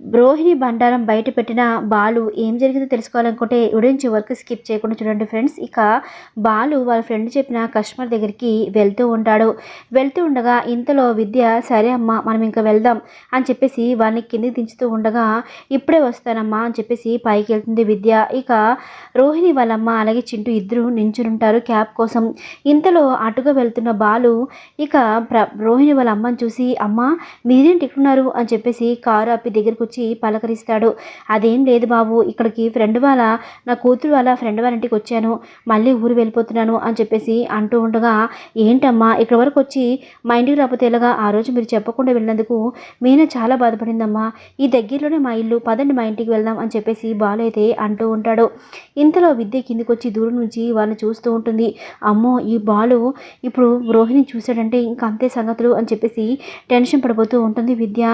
Rohini బండారం బయట పెట్టిన బాలు ఏం జరిగిందో తెలుసుకోవాలనుకుంటే ఉడించి వరకు స్కిప్ చేయకుండా చూడండి ఫ్రెండ్స్. ఇక బాలు వాళ్ళ ఫ్రెండ్ చెప్పిన కస్టమర్ దగ్గరికి వెళ్తూ ఉంటాడు. వెళ్తూ ఉండగా ఇంతలో విద్య సరే అమ్మా మనం ఇంకా వెళ్దాం అని చెప్పేసి వాళ్ళని కిందికి దించుతూ ఉండగా ఇప్పుడే వస్తానమ్మా అని చెప్పేసి పైకి వెళ్తుంది విద్య. ఇక రోహిణి వాళ్ళమ్మ అలాగే చింటూ ఇద్దరు నించునుంటారు క్యాబ్ కోసం. ఇంతలో అటుగా వెళ్తున్న బాలు ఇక ప్ర రోహిణి వాళ్ళ అమ్మని చూసి అమ్మ మీరేంటి ఇక్కడున్నారు అని చెప్పేసి కారు ఆపి దగ్గరికి వచ్చి పలకరిస్తాడు. అదేం లేదు బాబు ఇక్కడికి ఫ్రెండ్ వాళ్ళ నా కూతురు వాళ్ళ ఫ్రెండ్ వాళ్ళ ఇంటికి వచ్చాను. మళ్ళీ ఊరు వెళ్ళిపోతున్నాను అని చెప్పేసి అంటూ ఉండగా ఏంటమ్మా ఇక్కడ వరకు వచ్చి మా ఇంటికి రాకపోతే ఎలాగా? ఆ రోజు మీరు చెప్పకుండా వెళ్ళినందుకు మీనా చాలా బాధపడిందమ్మా. ఈ దగ్గరలోనే మా ఇల్లు పదండి మా ఇంటికి వెళ్దాం అని చెప్పేసి బాలు అయితే అంటూ ఉంటాడు. ఇంతలో విద్య కిందికి వచ్చి దూరం నుంచి వాళ్ళని చూస్తూ ఉంటుంది. అమ్మో ఈ బాలు ఇప్పుడు రోహిణి చూశాడంటే ఇంకా అంతే సంగతులు అని చెప్పేసి టెన్షన్ పడిపోతూ ఉంటుంది విద్య.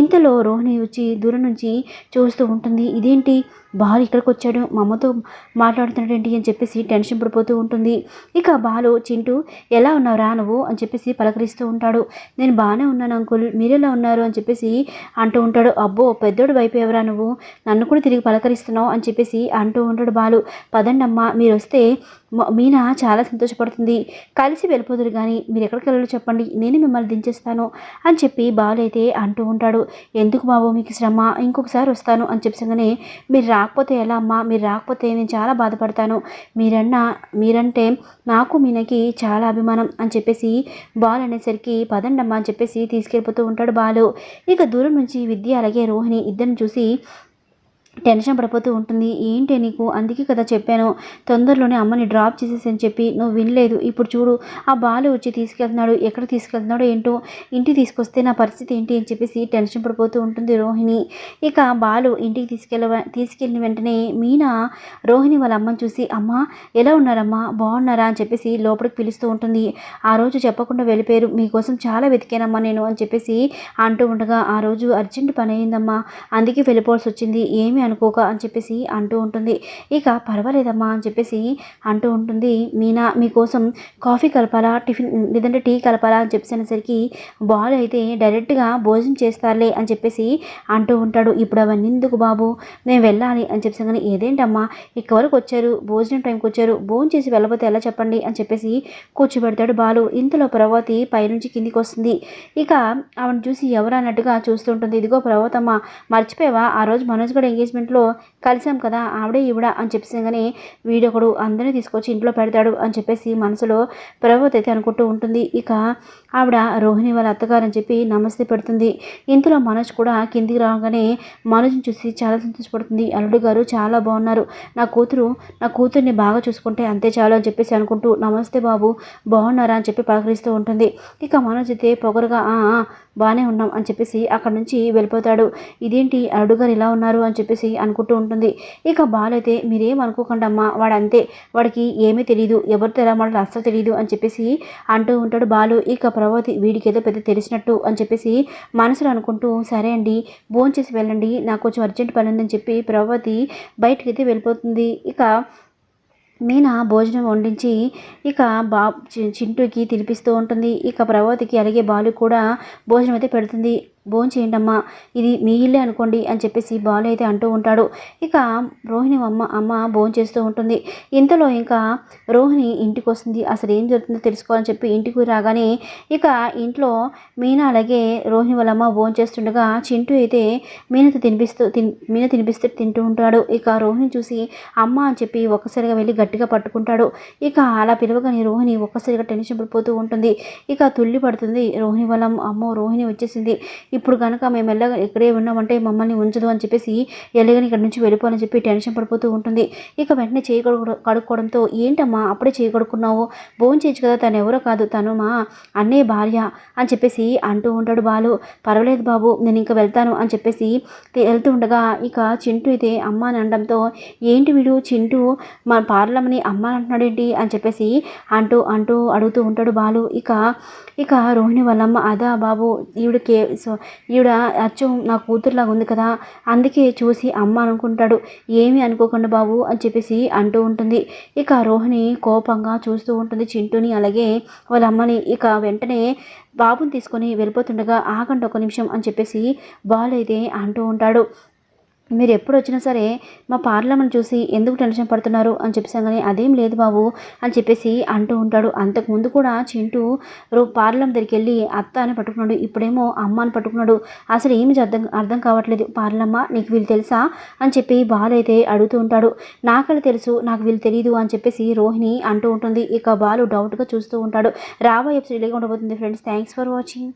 ఇంతలో రోహిణి వచ్చి దూరం నుంచి చూస్తూ ఉంటుంది. ఇదేంటి? బాలు ఇక్కడికి వచ్చాడు మా అమ్మతో మాట్లాడుతున్నాడు ఏంటి అని చెప్పేసి టెన్షన్ పడిపోతూ ఉంటుంది. ఇక బాలు చింటూ ఎలా ఉన్నావురా నువ్వు? అని చెప్పేసి పలకరిస్తూ ఉంటాడు. నేను బాగానే ఉన్నాను అంకుల్. మీరెలా ఉన్నారు? అని చెప్పేసి అంటూ ఉంటాడు. అబ్బో పెద్దోడు భయపోయేవరా నువ్వు? నన్ను కూడా తిరిగి పలకరిస్తున్నావు? అని చెప్పేసి అంటూ ఉంటాడు బాలు. పదండమ్మా మీరు వస్తే మీనా చాలా సంతోషపడుతుంది. కలిసి వెళ్ళిపోదురు కానీ మీరు ఎక్కడికి వెళ్ళాలో చెప్పండి. నేను మిమ్మల్ని దించేస్తాను. అని చెప్పి బాలు అయితే అంటూ ఉంటాడు. ఎందుకు బాబు మీకు శ్రమ? ఇంకొకసారి వస్తాను. అని చెప్పగానే మీరు రాకపోతే ఎలా అమ్మా? మీరు రాకపోతే నేను చాలా బాధపడతాను. మీరన్న మీరంటే నాకు మీనకి చాలా అభిమానం అని చెప్పేసి బాల్ అనేసరికి పదండమ్మా అని చెప్పేసి తీసుకెళ్ళిపోతూ ఉంటాడు బాలు. ఇక దూరం నుంచి విద్య అలాగే రోహిణి ఇద్దరిని చూసి టెన్షన్ పడిపోతూ ఉంటుంది. ఏంటి నీకు? అందుకే కదా చెప్పాను. తొందరలోనే అమ్మని డ్రాప్ చేసేసి అని చెప్పి నువ్వు వినలేదు. ఇప్పుడు చూడు ఆ బాలు వచ్చి తీసుకెళ్తున్నాడు. ఎక్కడ తీసుకెళ్తున్నాడో ఏంటో? ఇంటికి తీసుకొస్తే నా పరిస్థితి ఏంటి అని చెప్పేసి టెన్షన్ పడిపోతూ ఉంటుంది రోహిణి. ఇక బాలు ఇంటికి తీసుకెళ్ళ తీసుకెళ్ళిన వెంటనే మీనా రోహిణి వాళ్ళ అమ్మని చూసి అమ్మ ఎలా ఉన్నారమ్మా? బాగున్నారా? అని చెప్పేసి లోపలికి పిలుస్తూ ఉంటుంది. ఆ రోజు చెప్పకుండా వెళ్ళిపోయారు. మీకోసం చాలా వెతికానమ్మా నేను అని చెప్పేసి అంటూ ఉండగా ఆ రోజు అర్జెంట్ పని అయిందమ్మా. అందుకే వెళ్ళిపోవాల్సి వచ్చింది. ఏమీ అనుకోక అని చెప్పేసి అంటూ ఉంటుంది. ఇక పర్వాలేదమ్మా అని చెప్పేసి అంటూ ఉంటుంది. మీనా మీకోసం కాఫీ కలపాలా? టిఫిన్ లేదంటే టీ కలపాలా? అని చెప్పేసరికి బాల్ అయితే డైరెక్ట్గా భోజనం చేస్తారులే అని చెప్పేసి అంటూ ఉంటాడు. ఇప్పుడు అవన్నీ ఎందుకు బాబు? మేము వెళ్ళాలి అని చెప్పేసి కానీ ఏదేంటమ్మా? ఇక్కడ వరకు వచ్చారు. భోజనం టైంకి వచ్చారు. భోజనం చేసి వెళ్ళబోతే ఎలా చెప్పండి? అని చెప్పేసి కూర్చోబెడతాడు బాలు. ఇంతలో ప్రభావతి పైనుంచి కిందికి వస్తుంది. ఇక ఆవిడ చూసి ఎవరు అన్నట్టుగా చూస్తుంటుంది ఇదిగో ప్రభావతమ్మ మర్చిపోయావా? ఆ రోజు మనోజ్ కూడా ఎంగేజ్మెంట్లో కలిసాం కదా ఆవిడే ఈవిడ అని చెప్పేసి వీడొకడు అందరినీ తీసుకొచ్చి ఇంట్లో పెడతాడు అని చెప్పేసి మనసులో ప్రభావతి అయితే అనుకుంటూ ఉంటుంది. ఇక ఆవిడ రోహిణి వాళ్ళ అత్తగారు అని చెప్పి నమస్తే పెడుతుంది. ఇంతలో మనోజ్ కూడా కిందికి రాగానే మనోజ్ని చూసి చాలా సంతోషపడుతుంది. అల్లుడు గారు చాలా బాగున్నారు. నా కూతురు నా కూతుర్ని బాగా చూసుకుంటే అంతే చాలు అని చెప్పేసి అనుకుంటూ నమస్తే బాబు బాగున్నారా అని చెప్పి పలకరిస్తూ ఉంటుంది. ఇక మనోజ్ అయితే పొగరుగా బాగానే ఉన్నాం అని చెప్పేసి అక్కడ నుంచి వెళ్ళిపోతాడు. ఇదేంటి? అడుగారు ఇలా ఉన్నారు అని చెప్పేసి అనుకుంటూ ఉంటుంది. ఇక బాలు అయితే మీరేం అనుకోకండి అమ్మా వాడు అంతే వాడికి ఏమీ తెలియదు ఎవరితో ఎలా మాట్లాడాలో అస్సలు తెలియదు అని చెప్పేసి అంటూ ఉంటాడు బాలు. ఇక ప్రభావతి వీడికి ఏదో పెద్ద తెలిసినట్టు అని చెప్పేసి మనసులో అనుకుంటూ సరే అండి భోంచేసి చేసి వెళ్ళండి. నాకు కొంచెం అర్జెంట్ పని ఉందని చెప్పి ప్రభావతి బయటకైతే వెళ్ళిపోతుంది. ఇక మీనా భోజనం వండించి ఇక బా చింటూకి తినిపిస్తూ ఉంటుంది. ఇక ప్రభావతికి అలాగే బాలు కూడా భోజనం అయితే పెడుతుంది. భోంచేయండమ్మా ఇది మీ ఇల్లే అనుకోండి అని చెప్పేసి బాలు అయితే అంటూ ఉంటాడు. ఇక రోహిణి అమ్మ అమ్మ భోంచేస్తూ ఉంటుంది. ఇంతలో ఇంకా రోహిణి ఇంటికి వస్తుంది. అసలు ఏం జరుగుతుందో తెలుసుకోవాలని చెప్పి ఇంటికి రాగానే ఇక ఇంట్లో మీనా అలాగే రోహిణి వాళ్ళమ్మ భోంచేస్తుండగా చింటూ అయితే మీనతో తినిపిస్తూ తిన్ మీన తినిపిస్తూ తింటూ ఉంటాడు. ఇక రోహిణి చూసి అమ్మ అని చెప్పి ఒక్కసారిగా వెళ్ళి గట్టిగా పట్టుకుంటాడు. ఇక అలా పిలవగానే రోహిణి ఒక్కసారిగా టెన్షన్ పడిపోతూ ఉంటుంది. ఇక తుల్లి పడుతుంది. రోహిణి వాళ్ళ అమ్మ, అమ్మో రోహిణి వచ్చేసింది. ఇప్పుడు కనుక మేము వెళ్ళగా ఇక్కడే ఉన్నామంటే మమ్మల్ని ఉంచదు అని చెప్పేసి ఎలాగని ఇక్కడ నుంచి వెళ్ళిపోవాలని చెప్పి టెన్షన్ పడిపోతూ ఉంటుంది. ఇక వెంటనే చేయి కడుక్కోవడంతో ఏంటమ్మా అప్పుడే చేయి కడుక్కున్నావు? భోజనం చేయొచ్చు కదా తను ఎవరో కాదు తను మా అన్నయ్య భార్య అని చెప్పేసి అంటూ ఉంటాడు బాలు. పర్వాలేదు బాబు నేను ఇంకా వెళ్తాను అని చెప్పేసి వెళ్తూ ఉండగా ఇక చింటూ అయితే అమ్మ అని అనడంతో ఏంటి వీడు చింటూ మా పార్లమని అమ్మ అంటున్నాడు ఏంటి? అని చెప్పేసి అంటూ అంటూ అడుగుతూ ఉంటాడు బాలు. ఇక ఇక రోహిణి వాళ్ళమ్మ అదా బాబు ఈవిడ కే సో ఈవిడ అచ్చం నా కూతురులాగా ఉంది కదా అందుకే చూసి అమ్మ అనుకుంటాడు. ఏమీ అనుకోకుండా బాబు అని చెప్పేసి అంటూ ఉంటుంది. ఇక రోహిణి కోపంగా చూస్తూ ఉంటుంది చింటూని. అలాగే వాళ్ళ అమ్మని ఇక వెంటనే బాబుని తీసుకొని వెళ్ళిపోతుండగా ఆగండి ఒక నిమిషం అని చెప్పేసి బాలేదే అంటూ ఉంటాడు. మీరు ఎప్పుడు వచ్చినా సరే మా పార్లమెంట్ చూసి ఎందుకు టెన్షన్ పడుతున్నారు అని చెప్పేసాగానే అదేం లేదు బాబు అని చెప్పేసి అంటూ ఉంటాడు. అంతకుముందు కూడా చింటూ రో పార్లం దగ్గరికి వెళ్ళి అత్త అని పట్టుకున్నాడు. ఇప్పుడేమో అమ్మ అని పట్టుకున్నాడు. అసలు ఏమి అర్థం అర్థం కావట్లేదు. పార్లమ్మ నీకు వీళ్ళు తెలుసా? అని చెప్పి బాలు అయితే అడుగుతూ ఉంటాడు. నాకది తెలుసు నాకు వీళ్ళు తెలియదు అని చెప్పేసి రోహిణి అంటూ ఉంటుంది. ఇక బాలు డౌట్గా చూస్తూ ఉంటాడు. రాబోయే ఎపిసోడ్ ఇలాగే ఉండబోతుంది. Friends thanks for watching